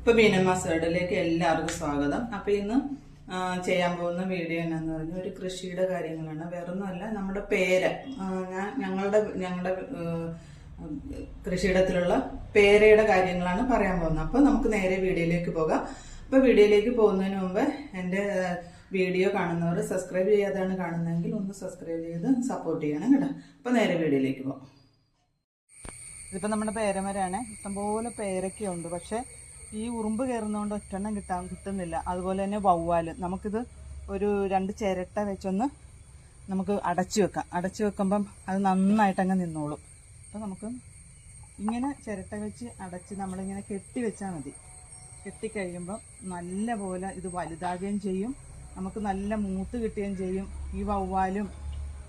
ഇപ്പൊ ബീനമ്മ സേഡിലേക്ക് എല്ലാവർക്കും സ്വാഗതം. അപ്പൊ ഇന്ന് ചെയ്യാൻ പോകുന്ന വീഡിയോ എന്നാന്ന് പറഞ്ഞാൽ ഒരു കൃഷിയുടെ കാര്യങ്ങളാണ്. വേറൊന്നുമല്ല നമ്മുടെ പേര. ഞാൻ ഞങ്ങളുടെ ഞങ്ങളുടെ കൃഷിയിടത്തിലുള്ള പേരയുടെ കാര്യങ്ങളാണ് പറയാൻ പോകുന്നത്. അപ്പൊ നമുക്ക് നേരെ വീഡിയോയിലേക്ക് പോകാം. അപ്പൊ വീഡിയോയിലേക്ക് പോകുന്നതിന് മുമ്പ് എന്റെ വീഡിയോ കാണുന്നവർ സബ്സ്ക്രൈബ് ചെയ്യാതാണ് കാണുന്നതെങ്കിൽ ഒന്ന് സബ്സ്ക്രൈബ് ചെയ്ത് സപ്പോർട്ട് ചെയ്യണം കേട്ടോ. അപ്പൊ നേരെ വീഡിയോയിലേക്ക് പോകാം. ഇതിപ്പോ നമ്മുടെ പേരമരാണ്. ഇഷ്ടംപോലെ പേരൊക്കെ ഉണ്ട് പക്ഷെ ഈ ഉറുമ്പ് കയറുന്നതുകൊണ്ട് ഒറ്റെണ്ണം കിട്ടാൻ കിട്ടുന്നില്ല. അതുപോലെ തന്നെ വവ്വാൽ നമുക്കിത് ഒരു രണ്ട് ചിരട്ട വെച്ചൊന്ന് നമുക്ക് അടച്ചു വെക്കാം. അടച്ചു വെക്കുമ്പം അത് നന്നായിട്ട് അങ്ങ് നിന്നോളും. അപ്പോൾ നമുക്ക് ഇങ്ങനെ ചിരട്ട വെച്ച് അടച്ച് നമ്മളിങ്ങനെ കെട്ടി വെച്ചാൽ മതി. കെട്ടിക്കഴിയുമ്പം നല്ല പോലെ ഇത് വലുതാകുകയും ചെയ്യും. നമുക്ക് നല്ല മൂത്ത് കിട്ടുകയും ചെയ്യും. ഈ വവ്വാലും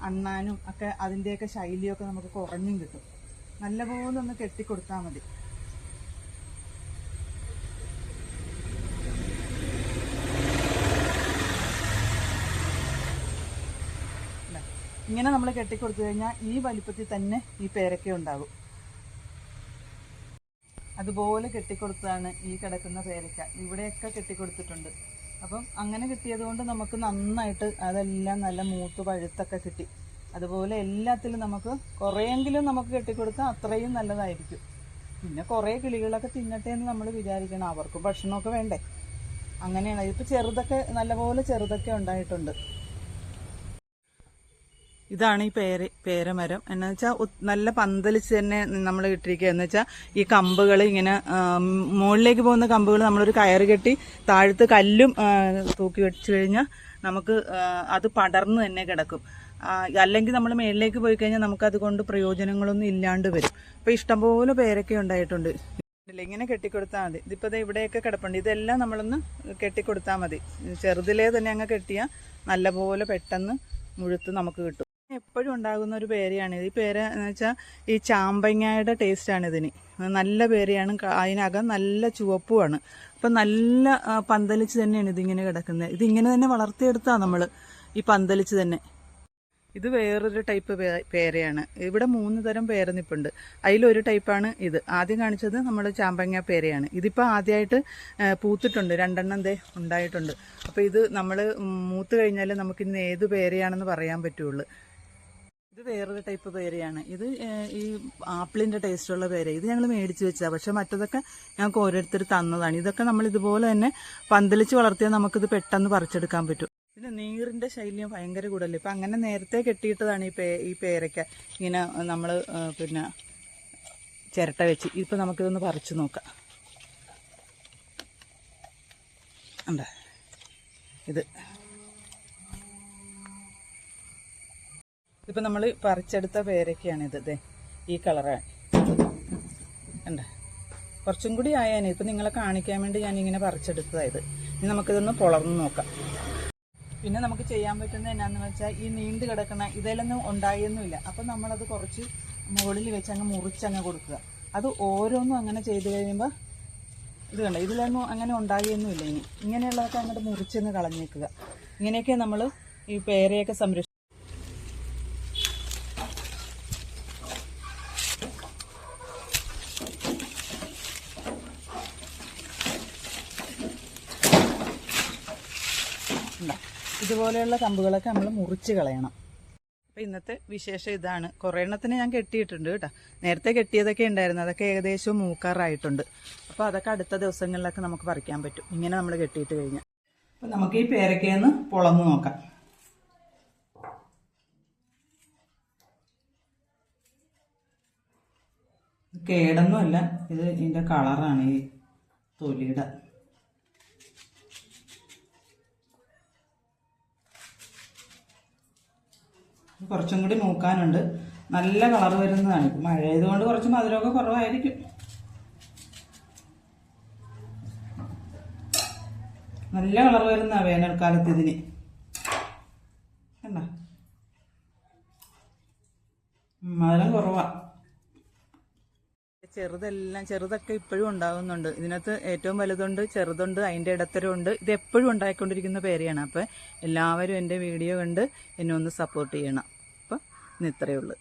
അണ്ണാനും ഒക്കെ അതിന്റെയൊക്കെ ശൈലിയൊക്കെ നമുക്ക് കുറഞ്ഞും കിട്ടും. നല്ലപോലെ ഒന്ന് കെട്ടിക്കൊടുത്താൽ മതി. ഇങ്ങനെ നമ്മൾ കെട്ടിക്കൊടുത്തു കഴിഞ്ഞാൽ ഈ വലിപ്പത്തിൽ തന്നെ ഈ പേരക്ക ഉണ്ടാകും. അതുപോലെ കെട്ടിക്കൊടുത്തതാണ് ഈ കിടക്കുന്ന പേരക്ക. ഇവിടെയൊക്കെ കെട്ടിക്കൊടുത്തിട്ടുണ്ട്. അപ്പം അങ്ങനെ കിട്ടിയത് കൊണ്ട് നമുക്ക് നന്നായിട്ട് അതെല്ലാം നല്ല മൂത്ത് പഴുത്തൊക്കെ കിട്ടി. അതുപോലെ എല്ലാത്തിലും നമുക്ക് കുറേയെങ്കിലും നമുക്ക് കെട്ടിക്കൊടുത്താൽ അത്രയും നല്ലതായിരിക്കും. പിന്നെ കുറേ കിളികളൊക്കെ തിന്നട്ടെ എന്ന് നമ്മൾ വിചാരിക്കണം. അവർക്ക് ഭക്ഷണമൊക്കെ വേണ്ടേ? അങ്ങനെയാണ്. ഇതിപ്പോൾ ചെറുതൊക്കെ നല്ലപോലെ ചെറുതൊക്കെ ഉണ്ടായിട്ടുണ്ട്. ഇതാണ് ഈ പേര പേരമരം. എന്ന് വെച്ചാൽ നല്ല പന്തലിച്ച് തന്നെ നമ്മൾ ഇട്ടിരിക്കുക എന്ന് വെച്ചാൽ ഈ കമ്പുകൾ ഇങ്ങനെ മുകളിലേക്ക് പോകുന്ന കമ്പുകൾ നമ്മളൊരു കയറ് കെട്ടി താഴത്ത് കല്ലും തൂക്കി വെച്ച് കഴിഞ്ഞാൽ നമുക്ക് അത് പടർന്ന് തന്നെ കിടക്കും. അല്ലെങ്കിൽ നമ്മൾ മേളിലേക്ക് പോയി കഴിഞ്ഞാൽ നമുക്ക് അതുകൊണ്ട് പ്രയോജനങ്ങളൊന്നും ഇല്ലാണ്ട് വരും. അപ്പോൾ ഇഷ്ടംപോലെ പേരൊക്കെ ഉണ്ടായിട്ടുണ്ട്. ഇങ്ങനെ കെട്ടിക്കൊടുത്താൽ മതി. ഇതിപ്പോൾ ദേ ഇവിടെയൊക്കെ കിടപ്പുണ്ട്. ഇതെല്ലാം നമ്മളൊന്ന് കെട്ടിക്കൊടുത്താൽ മതി. ചെറുതിലേ തന്നെ അങ്ങ് കെട്ടിയാൽ നല്ലപോലെ പെട്ടെന്ന് മുഴുത്ത് നമുക്ക് കിട്ടും. എപ്പോഴും ഉണ്ടാകുന്ന ഒരു പേരയാണ്. ഈ പേര എന്ന് വെച്ചാൽ ഈ ചാമ്പങ്ങയുടെ ടേസ്റ്റാണ് ഇതിന്. നല്ല പേരയാണ്. അതിനകം നല്ല ചുവപ്പുമാണ്. അപ്പം നല്ല പന്തലിച്ച് തന്നെയാണ് ഇതിങ്ങനെ കിടക്കുന്നത്. ഇതിങ്ങനെ തന്നെ വളർത്തിയെടുത്താ നമ്മൾ ഈ പന്തലിച്ച് തന്നെ. ഇത് വേറൊരു ടൈപ്പ് പേരയാണ്. ഇവിടെ മൂന്ന് തരം പേര നിപ്പുണ്ട് അതിലൊരു ടൈപ്പാണ് ഇത്. ആദ്യം കാണിച്ചത് നമ്മൾ ചാമ്പങ്ങ പേരയാണ്. ഇതിപ്പോൾ ആദ്യമായിട്ട് പൂത്തിട്ടുണ്ട്. രണ്ടെണ്ണം ദേ ഉണ്ടായിട്ടുണ്ട്. അപ്പോൾ ഇത് നമ്മൾ മൂത്ത് കഴിഞ്ഞാൽ നമുക്കിന്ന് ഏത് പേരയാണെന്ന് പറയാൻ പറ്റുള്ളൂ. ഇത് വേറൊരു ടൈപ്പ് പേരയാണ്. ഇത് ഈ ആപ്പിളിന്റെ ടേസ്റ്റുള്ള പേര. ഇത് ഞങ്ങൾ മേടിച്ച് വെച്ചതാണ് പക്ഷെ മറ്റതൊക്കെ ഞങ്ങൾക്ക് ഓരോരുത്തർ തന്നതാണ്. ഇതൊക്കെ നമ്മൾ ഇതുപോലെ തന്നെ പന്തലിച്ച് വളർത്തിയാൽ നമുക്കിത് പെട്ടെന്ന് പറിച്ചെടുക്കാൻ പറ്റും. പിന്നെ നീറിന്റെ ശൈലിയും ഭയങ്കര കൂടുതൽ ഇപ്പം അങ്ങനെ നേരത്തെ കെട്ടിയിട്ടതാണ് ഈ പേ ഈ പേരയ്ക്ക ഇങ്ങനെ നമ്മൾ പിന്നെ ചിരട്ട വെച്ച്. ഇപ്പം നമുക്കിതൊന്ന് പറിച്ചു നോക്കാം. ഇത്. ഇപ്പം നമ്മൾ പറിച്ചെടുത്ത പേരൊക്കെയാണ് ഇത് ഈ കളറാണ് ഉണ്ട് കുറച്ചും കൂടി ആയാനെ. ഇപ്പം നിങ്ങളെ കാണിക്കാൻ വേണ്ടി ഞാൻ ഇങ്ങനെ പറിച്ചെടുത്തതായത് ഇനി നമുക്കിതൊന്ന് പൊളർന്ന് നോക്കാം. പിന്നെ നമുക്ക് ചെയ്യാൻ പറ്റുന്നത് എന്നാന്ന് വെച്ചാൽ ഈ നീണ്ടു കിടക്കുന്ന ഇതിലൊന്നും ഉണ്ടായൊന്നുമില്ല. അപ്പം നമ്മളത് കുറച്ച് മുകളിൽ വെച്ച് അങ്ങ് മുറിച്ചങ്ങ് കൊടുക്കുക. അത് ഓരോന്നും അങ്ങനെ ചെയ്ത് കഴിയുമ്പോൾ ഇത് കണ്ട? ഇതിലൊന്നും അങ്ങനെ ഉണ്ടായൊന്നുമില്ല ഇനി. ഇങ്ങനെയുള്ളതൊക്കെ അങ്ങോട്ട് മുറിച്ചെന്ന് കളഞ്ഞേക്കുക. ഇങ്ങനെയൊക്കെ നമ്മൾ ഈ പേരയൊക്കെ സംരക്ഷിക്കും ഉണ്ടാ. ഇതുപോലെയുള്ള കമ്പുകളൊക്കെ നമ്മൾ മുറിച്ച് കളയണം. അപ്പം ഇന്നത്തെ വിശേഷം ഇതാണ്. കുറേ എണ്ണത്തിന് ഞാൻ കെട്ടിയിട്ടുണ്ട് കേട്ടോ. നേരത്തെ കെട്ടിയതൊക്കെ ഉണ്ടായിരുന്നു. അതൊക്കെ ഏകദേശം മൂക്കാറായിട്ടുണ്ട്. അപ്പോൾ അതൊക്കെ അടുത്ത ദിവസങ്ങളിലൊക്കെ നമുക്ക് പറിക്കാൻ പറ്റും. ഇങ്ങനെ നമ്മൾ കെട്ടിയിട്ട് കഴിഞ്ഞാൽ അപ്പം നമുക്ക് ഈ പേരക്കയെന്ന് പുളന്ന് നോക്കാം. കേടൊന്നുമല്ല. ഇത് ഇതിന്റെ കളറാണ് ഈ തൊലിയുടെ. കുറച്ചും കൂടി നോക്കാനുണ്ട് നല്ല കളർ വരുന്നതാണ്. ഇപ്പം മഴ ആയതുകൊണ്ട് കുറച്ച് മധുരമൊക്കെ കുറവായിരിക്കും. നല്ല കളർ വരുന്ന വേനൽക്കാലത്ത് ഇതിന്. കണ്ട? മധുരം കുറവാ. ചെറുതെല്ലാം ചെറുതൊക്കെ ഇപ്പോഴും ഉണ്ടാകുന്നുണ്ട് ഇതിനകത്ത് ഏറ്റവും വലുതുണ്ട് ചെറുതുണ്ട് അതിന്റെ ഇടത്തരമുണ്ട് ഇത് എപ്പോഴും ഉണ്ടായിക്കൊണ്ടിരിക്കുന്ന പേരെയാണ്. അപ്പം എല്ലാവരും എന്റെ വീഡിയോ കണ്ട് എന്നെ ഒന്ന് സപ്പോർട്ട് ചെയ്യണം. അപ്പം ഇന്ന് ഇത്രയേ ഉള്ളൂ.